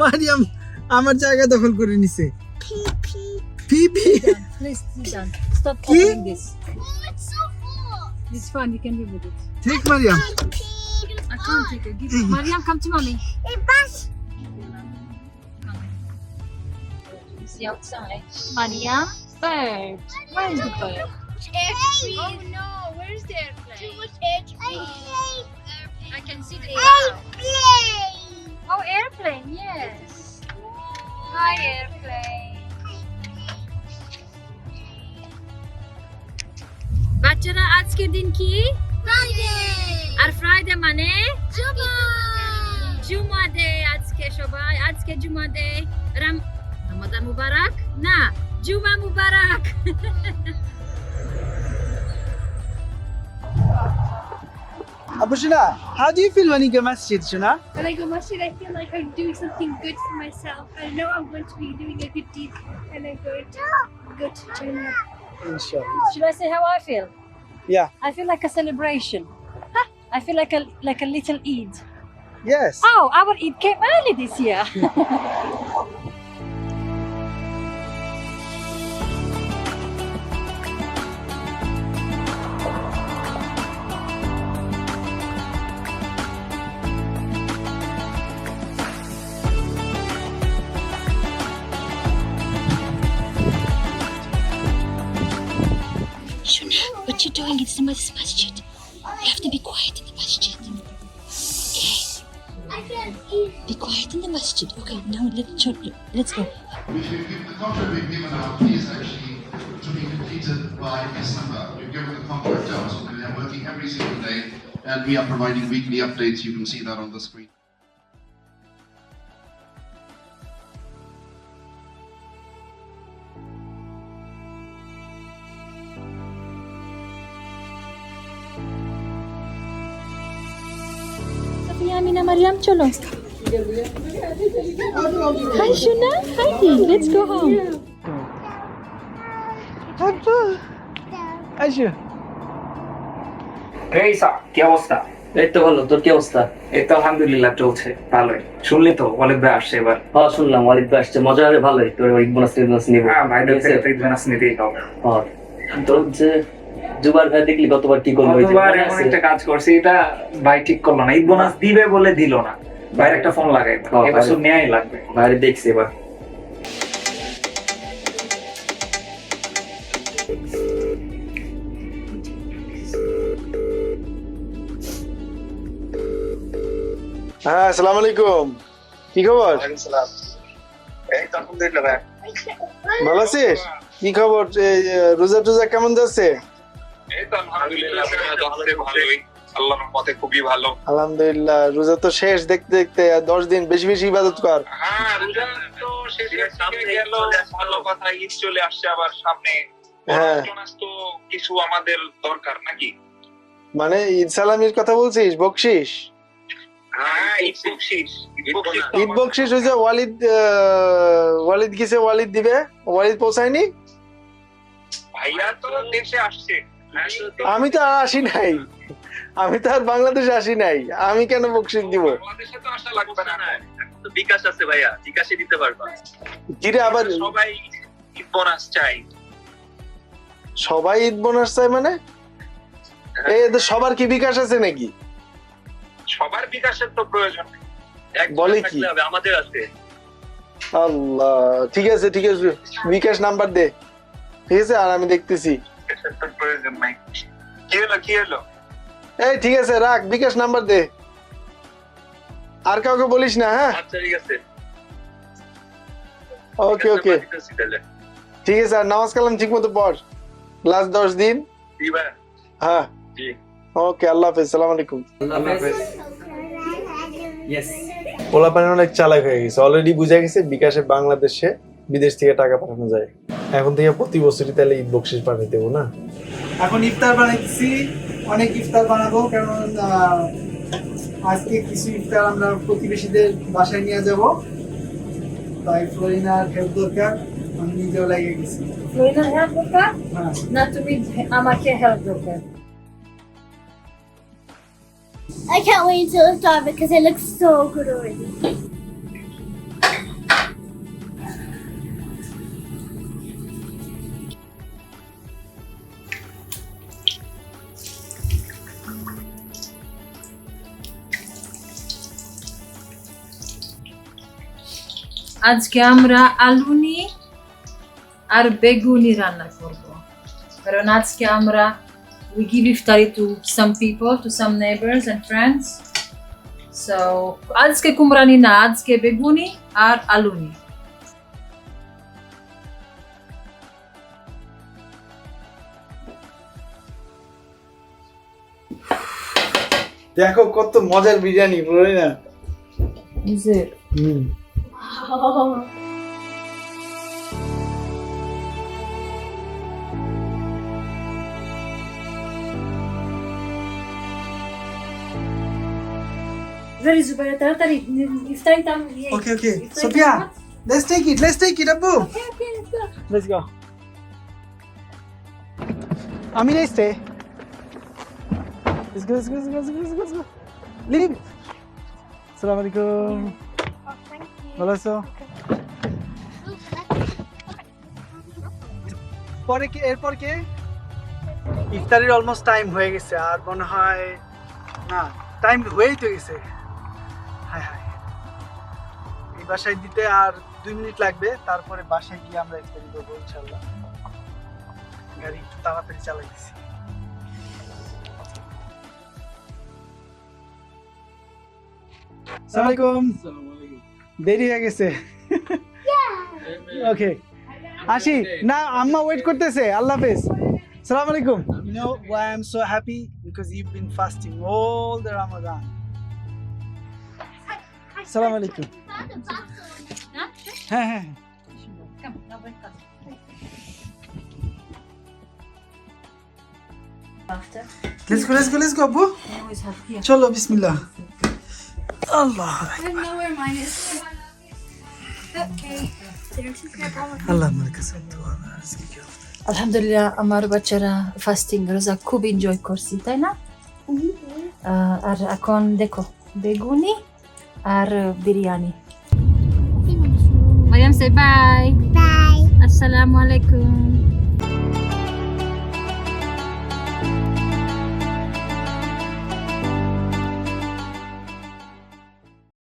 মারিয়াম আমার জায়গা দখল করে নিছে opening this. Oh, it's so full. It's fine. You can live with it. ঠিক Mariam I can't take it. Give it. Mariam, come to mommy. Outside. Mariam, bird. Where is the bird? Oh no, where's the airplane? Too much airplane. I can see the Airplane. Oh, airplane. Yes. Hi, airplane. বাচ্চারা আজকের দিন কি Friday. আর Friday মানে Juma. Juma day আজকে সবাই আজকে জুমা ডে রাম রমাদান মুবারক না জুমা মুবারক Abu Shina, how do you feel when you go masjid, Shina? When I go masjid, I feel like I'm doing something good for myself. I know I'm going to be doing a good deed, and I'm going to go to Jannah. Inshallah. Should I say how I feel? Yeah. I feel like a celebration. I feel like a like a little Eid. Yes. Oh, our Eid came early this year. doing? It's the mas- masjid. You have to be quiet in the masjid. I can eat. Be quiet in the masjid. Okay, now let's let's go. We should give the contract we've given out is actually to be completed by December. We've given the contract out, so we are working every single day, and we are providing weekly updates. You can see that on the screen. Safiya Amina Mariam, cholo. Hi, Shuna. Hi, Dee. Let's go home. Abba. Ashu. এই সা কি অবস্থা এই তো ভালো তোর কি অবস্থা এই তো আলহামদুলিল্লাহ চলছে ভালোই শুনলি তো অনেক ভাই আসছে এবার হ্যাঁ শুনলাম ওয়ালিদ ভাই আসছে মজা হবে ভালোই তোর ওই বোনাস বোনাস নিব হ্যাঁ ভাইদের থেকে তো নিতেই হবে হ্যাঁ তোর যে জুবার ভাই দেখলি কতবার কি করল? মনে এমন একটা কাজ করছে এটা ভাই ঠিক করল না। ঈদ বোনাস দিবে বলে দিল না। ভাইয়ের একটা ফোন লাগাই হ্যাঁ, এবছর নেয়াই লাগবে। বাইরে দেখছি এবার। হ্যাঁ আসসালামু আলাইকুম। কি খবর? ভালো আছিস? কি খবর? রোজা টোজা কেমন যাচ্ছে? আলহামদুলিল্লাহ রোজা তো শেষ দেখতে দেখতে দশ দিন বেশি বেশি ইবাদত কর। হ্যাঁ রোজা তো শেষের দিকে গেল ভালো কথা ঈদ চলে আসছে আবার সামনে। হ্যাঁ। বোনাস তো কিছু আমাদের দরকার নাকি? মানে ঈদ সালামির কথা বলছিস বকশিস? হ্যাঁ ঈদ বকশিস যে ওয়ালিদ আহ, ওয়ালিদ গেছে ওয়ালিদ দিবে? ওয়ালিদ পৌঁছায়নি? ভাইয়া তো দেশে আসছে। আমি তো আর আসি নাই। আমি তো আর বাংলাদেশে আসি নাই। আমি কেন বকশিস দিব? বাংলাদেশে তো আসা লাগবে না। তো বিকাশ আছে ভাইয়া বিকাশে দিতে পারবা। কিরে আবার সবাই ঈদ বোনাস চাই। সবাই ঈদ বোনাস চায় মানে? এই এদের সবার কি বিকাশ আছে নাকি? সবার বিকাশের তো প্রয়োজন বলে কি? আমাদের আছে। আল্লাহ ঠিক আছে ঠিক আছে। বিকাশ নাম্বার দে। ঠিক আছে আর আমি দেখতেছি। প্রয়োজন নাই কি হলো কি হলো? এই ঠিক আছে রাখ বিকাশ নাম্বার দে। আর কাউকে বলিস না হ্যাঁ? আচ্ছা ঠিক আছে। ওকে ওকে ঠিক আছে আর নামাজ কালাম ঠিক মতো পড়। লাস্ট দশ দিন। হ্যাঁ। জি। ওকে আল্লাহ হাফেজ সালাম আলাইকুম। ইয়েস পোলাপানি অনেক চালাক হয়ে গেছে। অলরেডি বুঝে গেছে বিকাশে বাংলাদেশে বিদেশ থেকে টাকা পাঠানো যায়। এখন থেকে প্রতি বছরই তাহলে ঈদ বকশিস পাঠিয়ে দেবো না? এখন ইফতার বানাইছি অনেক ইফতার বানাবো কারণ আহ, আজকে কিছু ইফতার আমরা প্রতিবেশীদের বাসায় নিয়ে যাব। তাই ফ্লোরিনার হেল্প দরকার আমি নিজেও লাগিয়ে গেছি। Florina help দরকার? হ্যাঁ। না তুমি আমাকে হেল্প দরকার। I can't wait until it's done because it looks so good already. আজকে আমরা আলুনি আর বেগুনি রান্না করব। কারণ আজকে আমরা we give iftari to some people to some neighbors and friends. So আজকে কুমরানি না আজকে বেগুনি আর আলুনি। দেখো কত মজার বিরিয়ানি বলি না। Oh. Very Zubair, Taratari, iftar time. Okay, okay. Sophia, let's take it. Let's take it, Abu. Okay, okay, let's go. Let's go. Amine, stay. Let's go, let's go, let's go, let's go, let's go. Leave. Assalamu alaikum. Yeah. ভালো আছো? পরে কি এরপর কে? ইফতারির almost time হয়ে গেছে আর মনে হয় না টাইম হয়েই তো গেছে। হায় হায়। এই বাসায় দিতে আর দুই মিনিট লাগবে তারপরে বাসায় গিয়ে আমরা ইফতারি করব ইনশাল্লাহ গাড়ি একটু তাড়াতাড়ি চালাই দিছি। সালামালাইকুম দেরি হয়ে গেছে ওকে আসি না আম্মা ওয়েট করতেছে আল্লাহ হাফেজ সালাম আলাইকুম You know why I'm so happy? Because you've been fasting all the Ramadan. সালাম আলাইকুম হ্যাঁ হ্যাঁ Let's go, let's go, let's go, আব্বু চলো বিসমিল্লাহ আল্লাহ I don't know where mine is. Okay. There's a grab all of আল্লাহ আমার কাছে দোয়া আর আজকে কি হবে? আলহামদুলিল্লাহ আমার বাচ্চারা ফাস্টিং রোজা খুব এনজয় করছি তাই না আহ, আর এখন দেখো বেগুনি আর বিরিয়ানি মারিয়াম সে বাই Bye. আসসালামু আলাইকুম